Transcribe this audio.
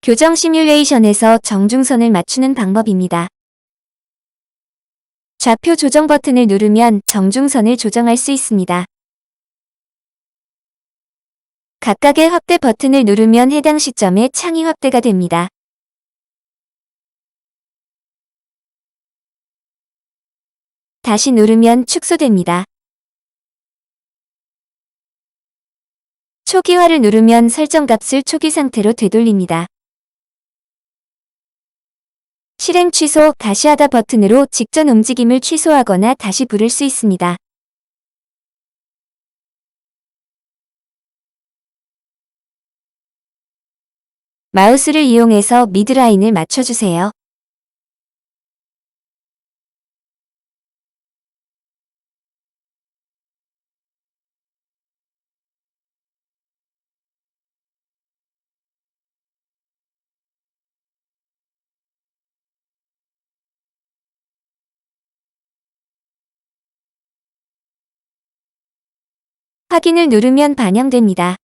교정 시뮬레이션에서 정중선을 맞추는 방법입니다. 좌표 조정 버튼을 누르면 정중선을 조정할 수 있습니다. 각각의 확대 버튼을 누르면 해당 시점에 창이 확대가 됩니다. 다시 누르면 축소됩니다. 초기화를 누르면 설정값을 초기 상태로 되돌립니다. 실행 취소 다시 하다 버튼으로 직전 움직임을 취소하거나 다시 부를 수 있습니다. 마우스를 이용해서 미드라인을 맞춰주세요. 확인을 누르면 반영됩니다.